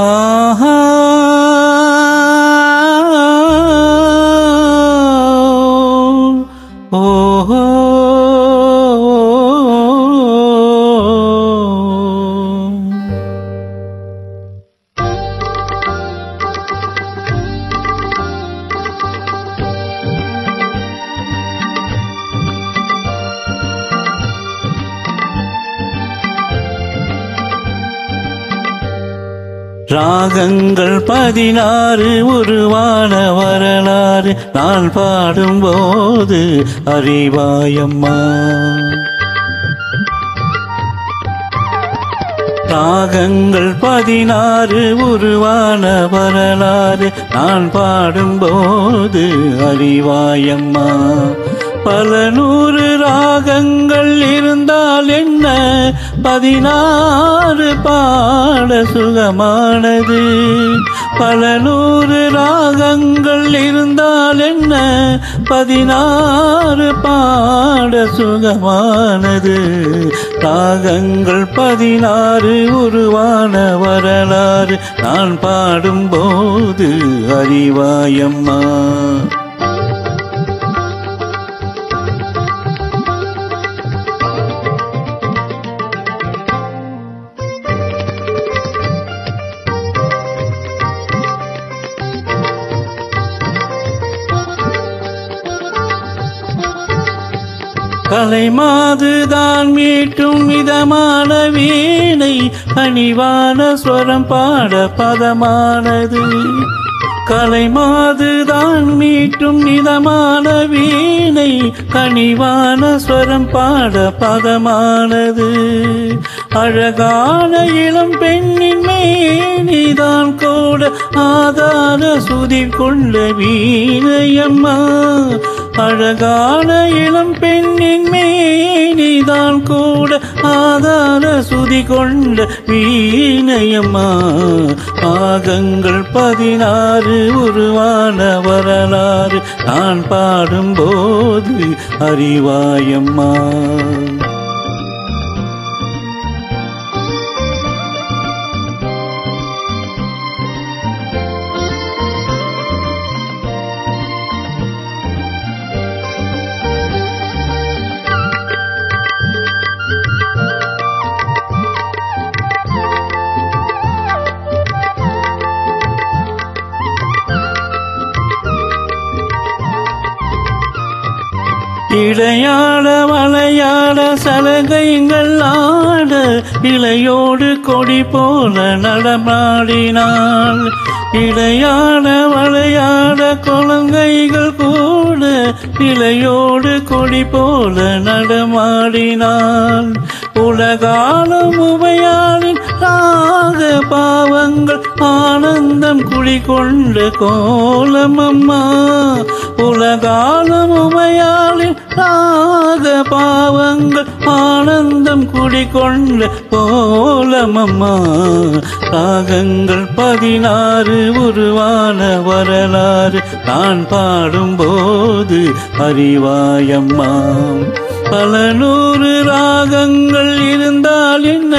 ha ராகங்கள் பதினாறு உருவான வரலாறு நான் பாடும்போது அறிவாயம்மா. ராகங்கள் பதினாறு உருவான வரலாறு நான் பாடும்போது அறிவாயம்மா. பல நூறு ராகங்கள் பதினாறு பாட சுகமானது. பல நூறு ராகங்கள் இருந்தால் என்ன? பதினாறு பாட சுகமானது. ராகங்கள் பதினாறு உருவான வரலாறு. நான் பாடும்போது அறிவாயம்மா. கலைமாதுதான் மீட்டும் விதமான வீணை கனிவான ஸ்வரம் பாட பதமானது. கலைமாதுதான் மீட்டும் மிதமான வீணை கனிவான ஸ்வரம் பாட பதமானது. அழகான இளம் பெண்ணின் மேனிதான் கூட ஆதார சுதி கொண்ட வீணையம்மா. அழகான இளம் பெண்ணின் மேனிதான் கூட ஆதார சுதி கொண்ட வீணையம்மா. பாகங்கள் பதினாறு உருவான வரலாறு நான் பாடும்போது அறிவாயம்மா. இளையாட வளையாட சலகைங்கள் ஆட இளையோடு கொடி போல நடமாடினாள். இளையாட வளையாட குழந்தைகள் கூட இளையோடு கொடி போல நடமாடினாள். உலகாலம் உமையாளின் ராக பாவங்கள் ஆனந்தம் குடிகொண்ட கோலமம்மா உலகாலும் உமையாளின் ராக பாவங்கள் ஆனந்தம் குடிகொண்ட போலமம்மா ராகங்கள் பதினாறு உருவான வரலாறு நான் பாடும்போது அறிவாயம்மா. பல நூறு ராகங்கள் இருந்தால் என்ன?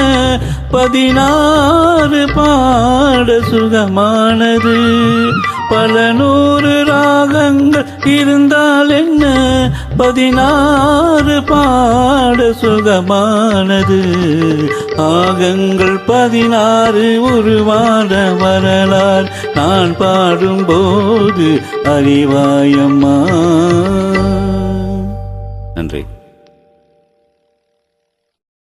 பதினாறு பாட சுகமானது. பல நூறு ராகங்கள் இருந்தால் என்ன? பதினாறு பாட சுகமானது. ஆகங்கள் பதினாறு உருவான வரலார் நான் பாடும்போது அறிவாயம்மா. நன்றி.